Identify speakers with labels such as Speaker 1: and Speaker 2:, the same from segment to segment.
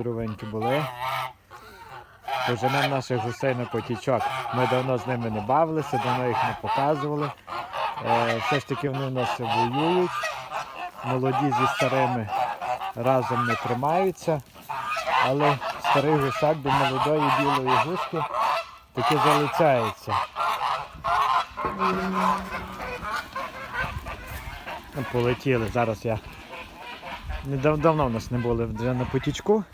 Speaker 1: здоровенькі були. Поженемо наших гусей на потічок. Ми давно з ними не бавилися, давно їх не показували. Е, все ж таки вони в нас воюють. Молоді зі старими разом не тримаються. Але старий гусак до молодої білої гуски таки залицяється. Полетіли. Зараз я. Не дав- давно в нас не були вже на потічку.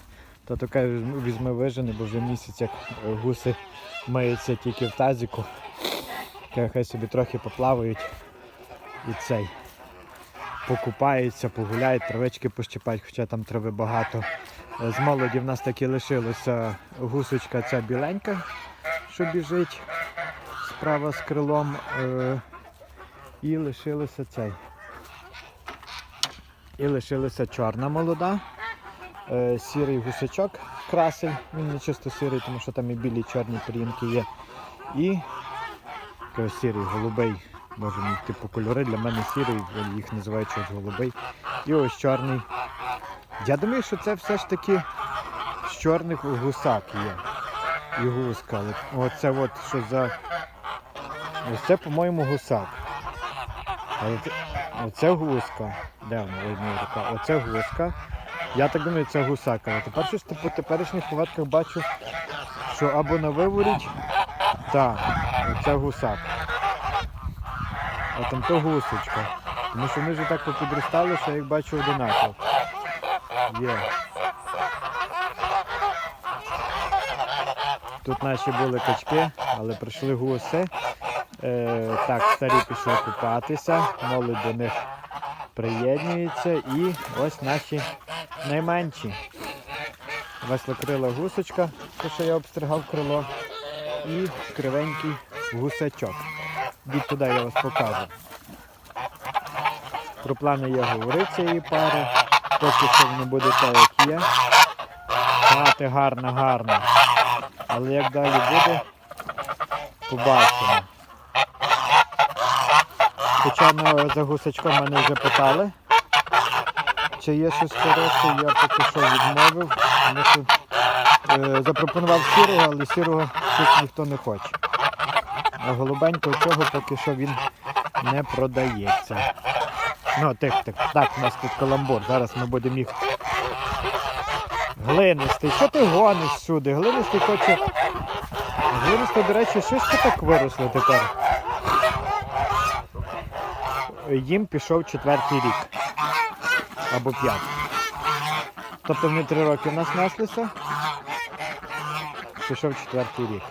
Speaker 1: То така візьми вижени, бо вже місяць як е, гуси миються тільки в тазіку. Хай собі трохи поплавають і цей. Покупаються, погуляють, травички пощипають, хоча там трави багато. Е, З молоді в нас таки лишилася гусочка ця біленька, що біжить справа з крилом. е, І лишилося цей. І лишилася чорна молода. Е, Сірий гусачок красень. Він не чисто сірий, тому що там і білі і чорні пір'їнки є. І сірий, голубий. Може він типу кольори. Для мене сірий, їх називають щось голубий. І ось чорний. Я думаю, що це все ж таки з чорних гусак є. І гуска. Оце от що за. Ось це, по-моєму, гусак. Оце гуска. Де вона? Оце гуска. Я так думаю, це гусак. Але тепер щось по теперішніх повадках бачу, що або на виворіть. Так, оце гусак. А там то гусочка. Тому що вони вже так попідростали, що я їх бачу одинаково. Є. Тут наші були качки, але прийшли гуси. Е, так, старі пішли купатися, молодь до них приєднується і ось наші найменші. Веслокрила гусочка, те, що я обстригав крило, і кривенький гусачок. Від туди я вас покажу. Про плани я говорив цієї пари. Поки що воно буде так, як є. Мати гарна, гарна. Але як далі буде, побачимо. Ну, за гусачком мене вже питали, чи є щось хороше, я поки що відмовив, що е, запропонував сірого, але сірого щось ніхто не хоче. А голубенького цього поки що він не продається. Ну, тих, тих. Так, у нас тут каламбур. Зараз ми будемо їх. Глинистий, що ти гониш сюди? Глинистий хоче. Глинистий, до речі, шишки так виросли тепер. Їм пішов четвертий рік. Або п'ятий. Тобто вони три роки в нас неслися. Пішов четвертий рік.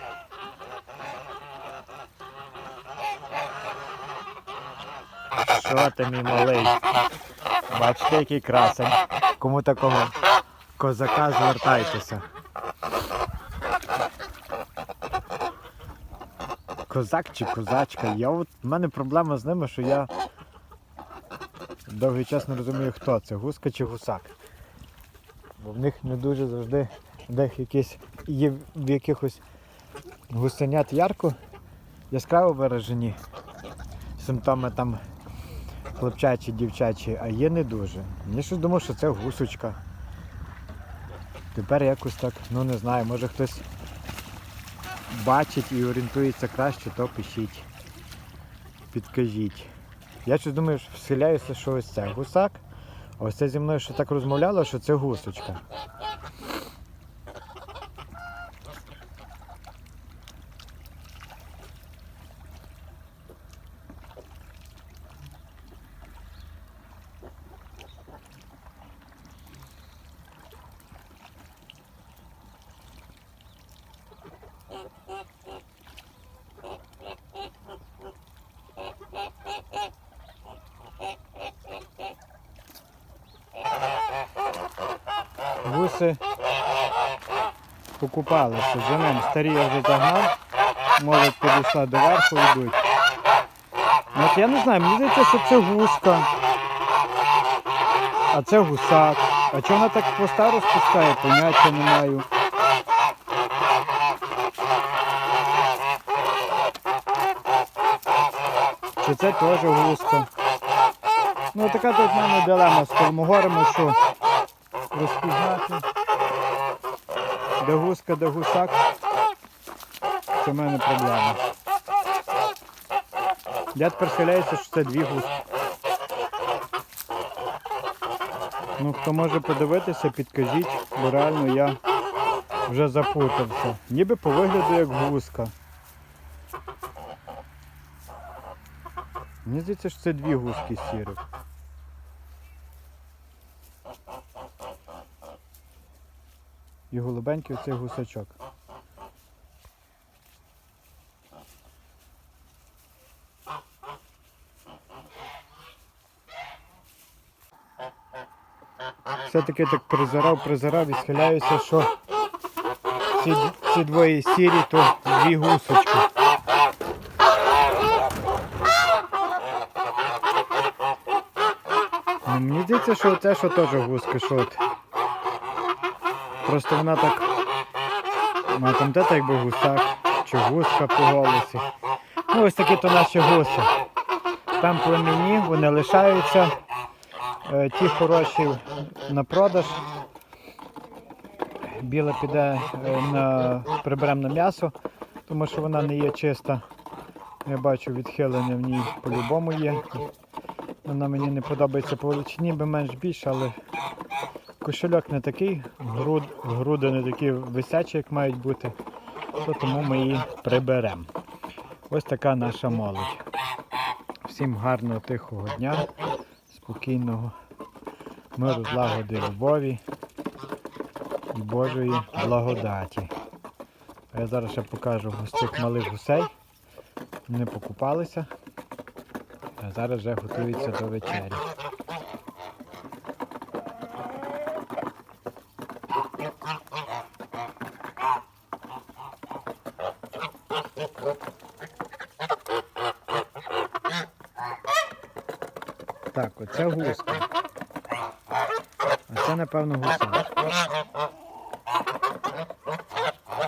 Speaker 1: Що ти, мій малий? Бачите, який красень. Кому такого козака звертайтеся. Козак чи козачка? Я от, в мене проблема з ними, що я довгий час не розумію, хто це, гуска чи гусак. Бо в них не дуже завжди дех якісь є в якихось гусенят ярко, яскраво виражені симптоми там хлопчачі, дівчачі, а є не дуже. Мені щось думав, що це гусочка. Тепер якось так, ну не знаю, може хтось бачить і орієнтується краще, то пишіть. Підкажіть. Я щось думаю, що вселяюся, що ось це гусак, ось це зі мною що так розмовляло, що це гусочка. Гуси покупалися. Женем старі я вже загнав, молодь підійшла до верху йдуть. От я не знаю, мені здається, що це гуска. А це гусак. А чого вона так хвоста розпускає, поняття не маю. Чи це теж гуска? Ну така тут в мене дилема з Колмогорами, що розпізнати, де гуска, де гусак. Це в мене проблема. Я тепер схиляюся, що це дві гуски. Ну, хто може подивитися, підкажіть, бо реально я вже запутався. Ніби по вигляду як гуска. Мені здається, що це дві гуски сірих. І голубенький оцей гусачок. Все-таки так призирав, призирав і схиляюся, що ці, ці двоє сірі, то дві гусочки. Ну, мені здається, що це що теж гуска, що от. Просто вона так. Вона там де так якби гусак, чи гуска по голосі. Ну ось такі то наші гуси. Там племінні, вони лишаються. Е, Ті хороші на продаж. Біла піде е, на приберемо м'ясо, тому що вона не є чиста. Я бачу відхилення в ній по-любому є. Вона мені не подобається по величині, би менш більше, але кошельок не такий, груд, груди не такі висячі, як мають бути, то тому ми її приберемо. Ось така наша молодь. Всім гарного тихого дня, спокійного, миру, злагоди, любові і Божої благодаті. А я зараз ще покажу ось цих малих гусей. Вони покупалися. А зараз вже готуються до вечері. Так, оце гуска. А це, напевно, гуса.